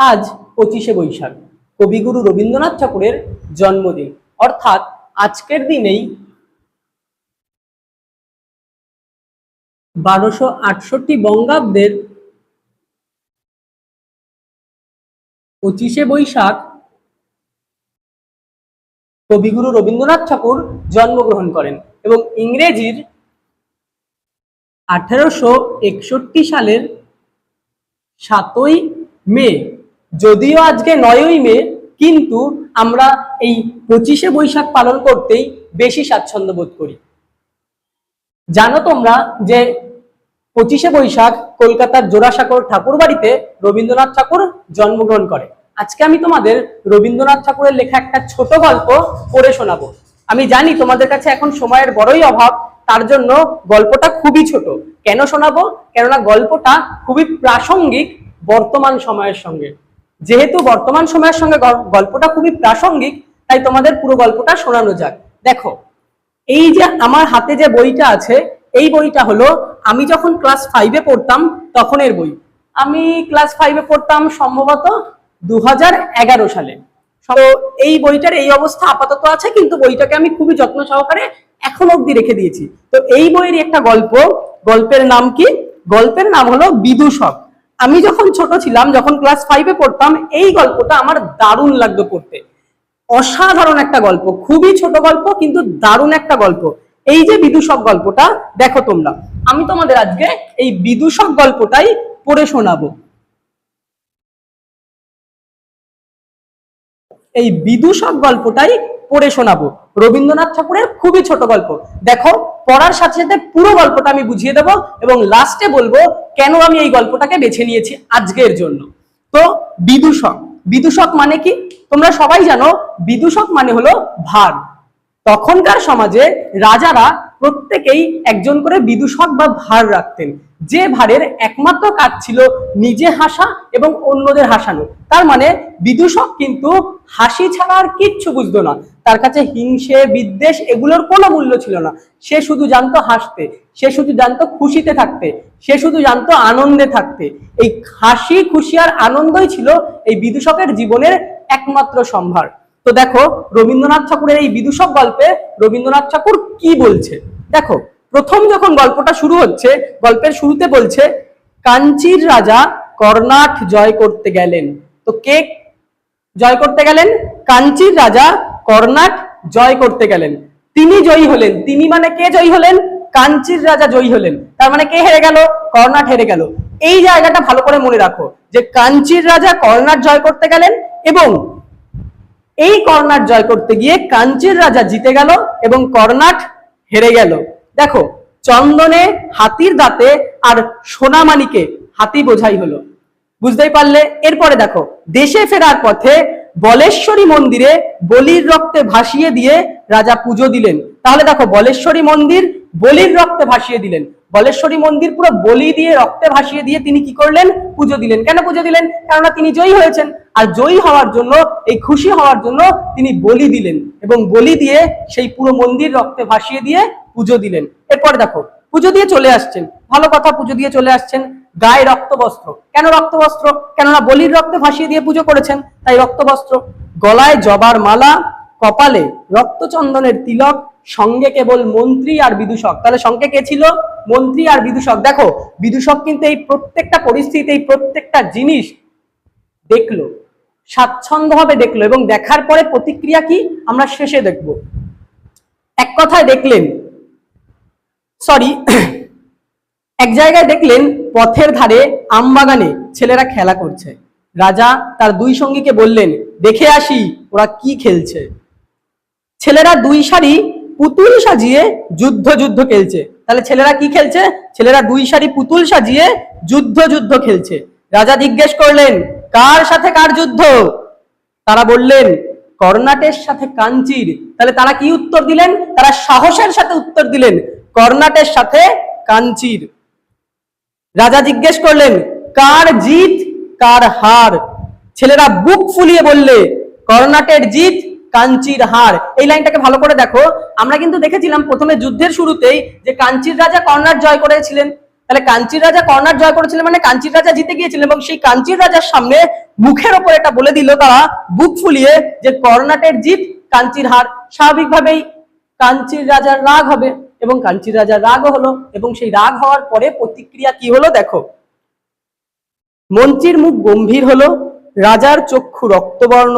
আজ পঁচিশে বৈশাখ। কবিগুরু রবীন্দ্রনাথ ঠাকুরের জন্মদিন। অর্থাৎ আজকের দিনেই বারোশো আটষট্টি বঙ্গাব্দের পঁচিশে বৈশাখ কবিগুরু রবীন্দ্রনাথ ঠাকুর জন্মগ্রহণ করেন এবং ইংরেজির আঠেরোশো একষট্টি সালের সাতই মে যদিও আজকে নয়ই মে, কিন্তু আমরা এই পঁচিশে বৈশাখ পালন করতেই বেশি স্বাচ্ছন্দ্য বোধ করি। জানো তোমরা যে পঁচিশে বৈশাখ কলকাতার জোড়াসাঁকোর ঠাকুর বাড়িতে রবীন্দ্রনাথ ঠাকুর জন্মগ্রহণ করে। আজকে আমি তোমাদের রবীন্দ্রনাথ ঠাকুরের লেখা একটা ছোট গল্প পড়ে শোনাবো। আমি জানি তোমাদের কাছে এখন সময়ের বড়ই অভাব, তার জন্য গল্পটা খুবই ছোট। কেন শোনাবো? কেননা গল্পটা খুবই প্রাসঙ্গিক বর্তমান সময়ের সঙ্গে। যেহেতু বর্তমান সময়ের সঙ্গে গল- গল্পটা খুবই প্রাসঙ্গিক, তাই তোমাদের পুরো গল্পটা শোনানো যাক। দেখো, এই যে আমার হাতে যে বইটা আছে, এই বইটা হলো, আমি যখন ক্লাস ফাইভে পড়তাম, তখনের বই। আমি ক্লাস ফাইভে পড়তাম সম্ভবত দু হাজার এগারো সালে। তো এই বইটার এই অবস্থা আপাতত আছে, কিন্তু বইটাকে আমি খুবই যত্ন সহকারে এখন অব্দি রেখে দিয়েছি। তো এই বইয়ের একটা গল্প, গল্পের নাম কি? গল্পের নাম হলো বিদূষক। আমি যখন ছোট ছিলাম, যখন ক্লাস ফাইভে পড়তাম, এই গল্পটা আমার দারুণ লাগতো পড়তে। অসাধারণ একটা গল্প, খুবই ছোট গল্প, কিন্তু দারুণ একটা গল্প। এই যে বিদূষক গল্পটা, দেখো তোমরা। আমি তোমাদের আজকে এই বিদূষক গল্পটাই পড়ে শোনাবো। এই বিদূষক গল্পটাই পড়ে শোনাবো। রবীন্দ্রনাথ ঠাকুরের খুবই ছোট গল্প। দেখো, পড়ার সাথে সাথে পুরো গল্পটা আমি বুঝিয়ে দেবো এবং লাস্টে বলব কেন আমি এই গল্পটাকে বেছে নিয়েছি আজকের জন্য। তো বিদূষক। বিদূষক মানে কি? তোমরা সবাই জানো, বিদূষক মানে হলো ভার। তখনকার সমাজে রাজারা প্রত্যেকেই একজন করে বিদূষক বা ভার রাখতেন। যে ভারের একমাত্র কাজ ছিল নিজে হাসা এবং অন্যদের হাসানো। তার মানে বিদূষক কিন্তু হাসি ছাড়া আর কিচ্ছু বুঝতো না। তার কাছে হিংসে, বিদ্বেষ এগুলোর কোনো মূল্য ছিল না। সে শুধু জানতো হাসতে, সে শুধু জানতো খুশিতে থাকতে, সে শুধু জানতো আনন্দে থাকতে। এই হাসি খুশি আর আনন্দই ছিল এই বিদূষকের জীবনের একমাত্র সম্ভার। তো দেখো, রবীন্দ্রনাথ ঠাকুরের এই বিদূষক গল্পে রবীন্দ্রনাথ ঠাকুর কি বলছে? দেখো, প্রথম যখন গল্পটা শুরু হচ্ছে, গল্পের শুরুতে বলছে, কাঞ্চির রাজা কর্ণাট জয় করতে গেলেন। তো কে জয় করতে গেলেন? কাঞ্চির রাজা কর্ণাট জয় করতে গেলেন। তিনি জয়ী হলেন। তিনি মানে কে জয়ী হলেন? কাঞ্চির রাজা জয়ী হলেন। তার মানে কে হেরে গেল? কর্ণাট হেরে গেল। এই জায়গাটা ভালো করে মনে রাখো যে, কাঞ্চির রাজা কর্ণাট জয় করতে গেলেন এবং এই কর্ণাট জয় করতে গিয়ে কাঞ্চির রাজা জিতে গেল এবং কর্ণাট হেরে গেল। দেখো, চন্দনে হাতির দাঁতে আর সোনামানিকে হাতি বোঝাই হলো। বুঝতেই পারলে? এরপরে দেখো, দেশে ফেরার পথে বলেশ্বরী মন্দিরে বলির রক্তে ভাসিয়ে দিয়ে রাজা পুজো দিলেন। তাহলে দেখো, বলেশ্বরী মন্দির বলির রক্তে ভাসিয়ে দিলেন। বলেশ্বরী মন্দির পুরো বলি দিয়ে, রক্তে ভাসিয়ে দিয়ে তিনি কি করলেন? পুজো দিলেন। কেন পুজো দিলেন? কেননা তিনি জয়ী হয়েছেন। আর জয়ী হওয়ার জন্য, এই খুশি হওয়ার জন্য তিনি বলি দিলেন এবং বলি দিয়ে সেই পুরো মন্দির রক্তে ভাসিয়ে দিয়ে পুজো দিলেন। এরপর দেখো, পুজো দিয়ে চলে আসছেন। ভালো কথা, পুজো দিয়ে চলে আসছেন গায়ে রক্ত বস্ত্র। কেন রক্ত বস্ত্র? কেননা বলির রক্তে ভাসিয়ে দিয়ে পুজো করেছেন, তাই রক্ত বস্ত্র। গলায় জবার মালা, কপালে রক্তচন্দনের তিলক সঙ্গে কেবল মন্ত্রী আর বিদূষক। তাহলে সঙ্গে কে ছিল? মন্ত্রী আর বিদূষক। দেখো, বিদূষক কিন্তু এই প্রত্যেকটা পরিস্থিতি এই প্রত্যেকটা জিনিস দেখল, স্বাচ্ছন্দ্যভাবে দেখল এবং দেখার পরে প্রতিক্রিয়া কি? আমরা শেষে দেখব। এক কথায় দেখলেন সরি এক জায়গায় দেখলেন, পথের ধারে আমবাগানে ছেলেরা খেলা করছে। রাজা তার দুই সঙ্গীকে বললেন, দেখে আসি ওরা কি খেলছে। ছেলেরা দুই সারি পুতুল সাজিয়ে যুদ্ধ যুদ্ধ খেলছে। তাহলে ছেলেরা কি খেলছে? ছেলেরা দুই সারি পুতুল সাজিয়ে যুদ্ধ যুদ্ধ খেলছে। রাজা জিজ্ঞেস করলেন, কার সাথে কার যুদ্ধ? তারা বললেন, কর্ণাটের সাথে কাঞ্চির। তাহলে তারা কি উত্তর দিলেন? তারা সাহসের সাথে উত্তর দিলেন, কর্ণাটের সাথে কাঞ্চির। রাজা জিজ্ঞেস করলেন, কার জিত, কার হার? ছেলেরা বুক ফুলিয়ে বললে, কর্ণাটের জিত কাঞ্চির হার এই লাইনটাকে ভালো করে দেখো। আমরা কিন্তু দেখেছিলাম প্রথমে যুদ্ধের শুরুতেই যে কাঞ্চির রাজা কর্ণাট জয় করেছিলেন। তাহলে কাঞ্চির রাজা কর্নার জয় করেছিলেন মানে কাঞ্চির রাজা জিতে গিয়েছিলেন এবং সেই কাঞ্চির রাজার সামনে মুখের ওপর এটা বলে দিল তারা, বুক ফুলিয়ে যে কর্ণাটের জিত, কাঞ্চির হার স্বাভাবিকভাবেই কাঞ্চির রাজার রাগ হবে এবং কাঞ্চির রাজার রাগও হলো এবং সেই রাগ হওয়ার পরে প্রতিক্রিয়া কি হলো দেখো। মন্ত্রীর মুখ গম্ভীর হলো, রাজার চক্ষু রক্তবর্ণ,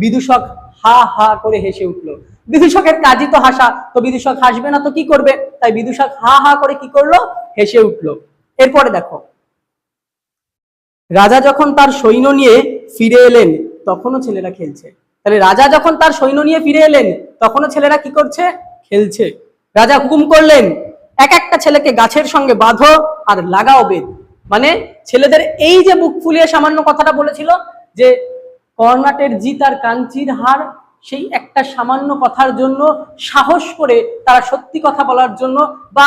বিদূষক হা হা করে হেসে উঠল। বিদূষকের কাজই তো হাসা, তো বিদূষক হাসবে না তো কি করবে? তাই বিদূষক হা হা করে কি করল? হেসে উঠল। এরপরে দেখো, রাজা যখন তার সৈন্য নিয়ে ফিরে এলেন, তখনও ছেলেরা খেলছে। তাহলে রাজা যখন তার সৈন্য নিয়ে ফিরে এলেন, তখনও ছেলেরা কি করছে? খেলছে। রাজা হুকুম করলেন, এক একটা ছেলেকে গাছের সঙ্গে বাঁধো আর লাগাও বেদ। মানে ছেলেদের এই যে বুক ফুলিয়ে সামান্য কথাটা বলেছিল যে কর্ণাটের জিত আর কাঞ্চির হার, সেই একটা সামান্য কথার জন্য সাহস করে তারা সত্যি কথা বলার জন্য বা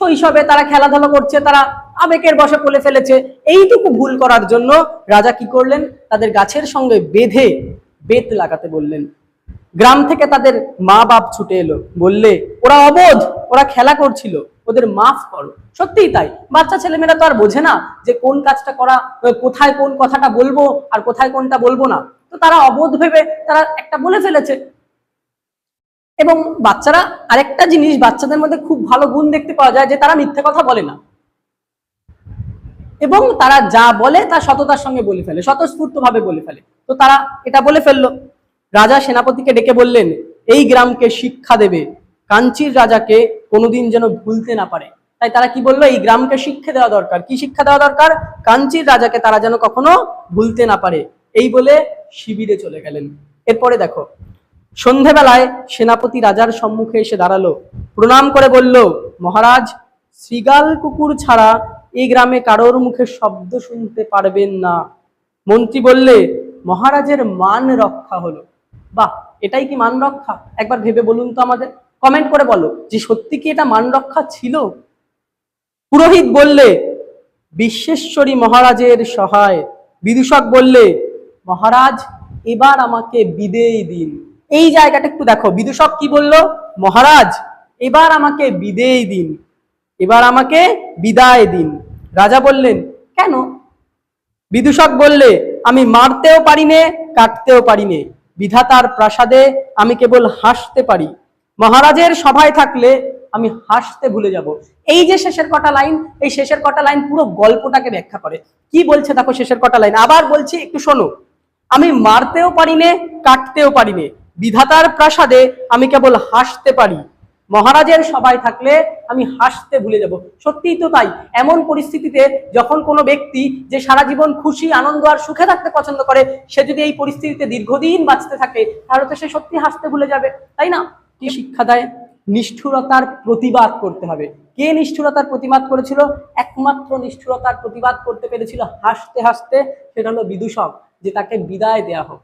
শৈশবে তারা খেলাধুলা করছে, তারা আবেগের বসে পড়ে ফেলেছে, এইটুকু ভুল করার জন্য রাজা কি করলেন? তাদের গাছের সঙ্গে বেঁধে বেত লাগাতে বললেন। গ্রাম থেকে তাদের মা বাপ ছুটে এলো, বললে, ওরা অবোধ, ওরা খেলা করছিল। ওদের মাফ করো। সত্যিই তাই। বাচ্চা ছেলেমেয়েরা তো আর বোঝে না যে কোন কাজটা করা কোথায় কোন কথাটা বলব আর কোথায় কোনটা বলব না। তো তারা অবোধ ভেবে তারা একটা বলে ফেলেছে। এবং বাচ্চারা আরেকটা জিনিস, বাচ্চাদের মধ্যে খুব ভালো গুণ দেখতে পাওয়া যায় যে তারা মিথ্যে কথা বলে না। এবং তারা যা বলে তা সততার সঙ্গে বলে ফেলে স্বতঃস্ফূর্ত ভাবে বলে ফেলে। তো তারা এটা বলে ফেলল। রাজা সেনাপতিকে ডেকে বললেন, এই গ্রামকে শিক্ষা দেবে। কাঞ্চির রাজাকে কোনোদিন যেন ভুলতে না পারে। তাই তারা কি বলল? এই গ্রামকে শিক্ষা দেওয়া দরকার। কি শিক্ষা দেওয়া দরকার? কাঞ্চির রাজাকে তারা যেন কখনো ভুলতে না পারে। এই বলে শিবিরে চলে গেলেন। এরপরে দেখো, সন্ধেবেলায় সেনাপতি রাজার সম্মুখে এসে দাঁড়াল। প্রণাম করে বলল, মহারাজ, শ্রীগাল কুকুর ছাড়া এই গ্রামে কারোর মুখে শব্দ শুনতে পারবেন না। মন্ত্রী বললে, মহারাজের মান রক্ষা হলো। বাহ, এটাই কি মান রক্ষা? একবার ভেবে বলুন তো আমাদের। কমেন্ট করে বলো যে সত্যি কি এটা মান রক্ষা ছিল? পুরোহিত বললে, বিশ্বেশ্বরী মহারাজের সহায়। বিদূষক বললে, মহারাজ, এবার আমাকে বিদেয় দিন। এই জায়গাটা একটু দেখো। বিদূষক কি বলল? মহারাজ, এবার আমাকে বিদেয় দিন। এবার আমাকে বিদায় দিন। রাজা বললেন, কেন? বিদূষক বললে, আমি মারতেও পারি নে, কাটতেও পারি নে। বিধাতার প্রাসাদে আমি কেবল হাসতে পারি। মহারাজের সভায় থাকলে আমি হাসতে ভুলে যাব। এই যে শেষের কটা লাইন, এই শেষের কটা লাইন পুরো গল্পটাকে ব্যাখ্যা করে। কি বলছে দেখো শেষের কটা লাইন? আবার বলছি, একটু শোনো। আমি মারতেও পারি নে, কাটতেও পারি নে। বিধাতার প্রাসাদে আমি কেবল হাসতে পারি। মহারাজের সবাই থাকলে আমি হাসতে ভুলে যাব। সত্যিই তো তাই। এমন পরিস্থিতিতে যখন কোনো ব্যক্তি যে সারা জীবন খুশি, আনন্দ আর সুখে থাকতে পছন্দ করে, সে যদি এই পরিস্থিতিতে দীর্ঘদিন বাঁচতে থাকে, তাহলে তো সে সত্যি হাসতে ভুলে যাবে, তাই না? কি শিক্ষা দেয় নিষ্ঠুরতার প্রতিবাদ করতে হবে। কে নিষ্ঠুরতার প্রতিবাদ করেছিল? একমাত্র নিষ্ঠুরতার প্রতিবাদ করতে পেরেছিল হাসতে হাসতে, সেটা হলো বিদূষক, যে তাকে বিদায় দেয়া হোক।